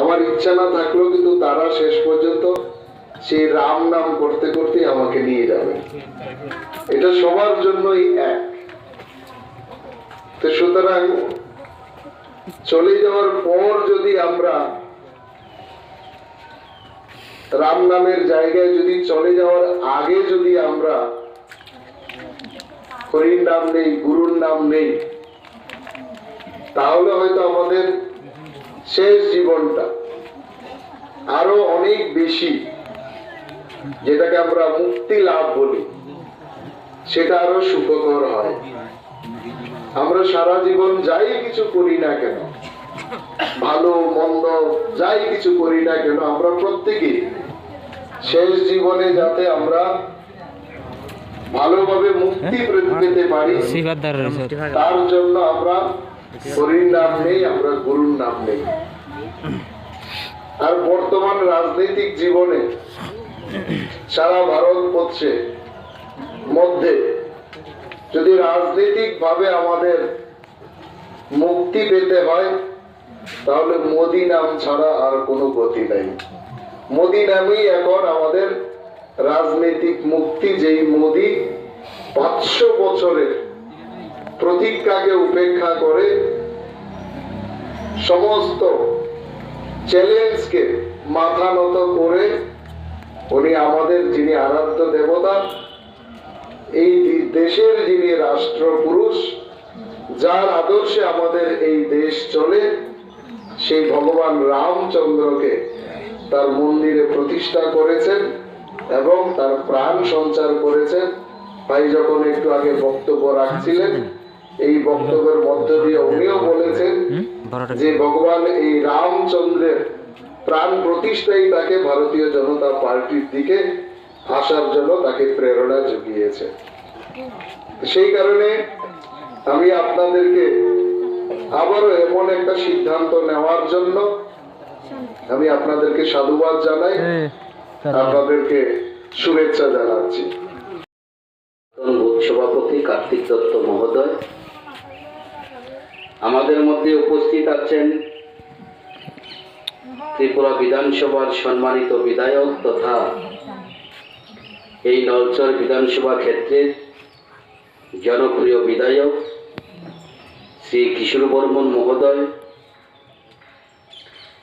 আমার ইচ্ছা না থাকলেও কিন্তু তারা শেষ পর্যন্ত সেই রাম নাম করতে করতে আমাকে নিয়ে যাবে। এটা সবার জন্যই এক। তো সুতরাং চলে যাওয়ার পর যদি আমরা রাম নামের জায়গায় যদি চলে যাওয়ার আগে যদি আমরা হরির নাম নেই, গুরুর নাম নেই তাহলে হয়তো আমাদের শেষ জীবনটা আরও অনেক বেশি যেটাকে আমরা মুক্তি লাভ বলি সেটা আরও সুখকর হয়। আমরা সারা জীবন যাই কিছু করি না কেন ভালো মন্দ যাই কিছু করি না কেন আমরা প্রত্যেকেই শেষ জীবনে যাতে আমরা ভালোভাবে মুক্তি পেতে পারি তার জন্য আমরা হরির নাম নেই, আমরা গুরুর নাম নেই। আর বর্তমান রাজনৈতিক জীবনে সারা ভারতবর্ষে মধ্যে। যদি রাজনৈতিক ভাবে আমাদের মুক্তি পেতে হয়, তাহলে মোদি নাম ছাড়া আর কোনো গতি নাই। মোদি নামেই এখন আমাদের রাজনৈতিক মুক্তি, যেই মোদি পাঁচশো বছরের প্রতিজ্ঞাকে উপেক্ষা করে সমস্ত চ্যালেঞ্জকে মাথা নত করে উনি আমাদের যিনি আরাধ্য দেবতা, এই দেশের যিনি রাষ্ট্রপুরুষ, যার আদর্শে আমাদের এই দেশ চলে, সেই ভগবান রামচন্দ্রকে তার মন্দিরে প্রতিষ্ঠা করেছেন এবং তার প্রাণ সঞ্চার করেছেন। ভাই, যখন একটু আগে বক্তব্য রাখছিলেন এই বক্তব্যের মধ্য দিয়ে উনিও বলেছেন যে ভগবান এই রামচন্দ্রের প্রাণ প্রতিষ্ঠাই তাকে ভারতীয় জনতা পার্টির দিকে আসার জন্য তাকে প্রেরণা জুগিয়েছে। সেই কারণে আমি আপনাদেরকে আবারও এমন একটা সিদ্ধান্ত নেওয়ার জন্য আমি আপনাদেরকে সাধুবাদ জানাই আপনাদেরকে শুভেচ্ছা জানাচ্ছি। সভাপতি কার্তিক দত্ত মহোদয় আমাদের মধ্যে উপস্থিত আছেন ত্রিপুরা বিধানসভার সম্মানিত বিধায়ক তথা এই নলচর বিধানসভা ক্ষেত্রের জনপ্রিয় বিধায়ক শ্রী কিশোর বর্মন মহোদয়।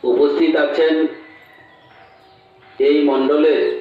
উপস্থিত আছেন এই মণ্ডলের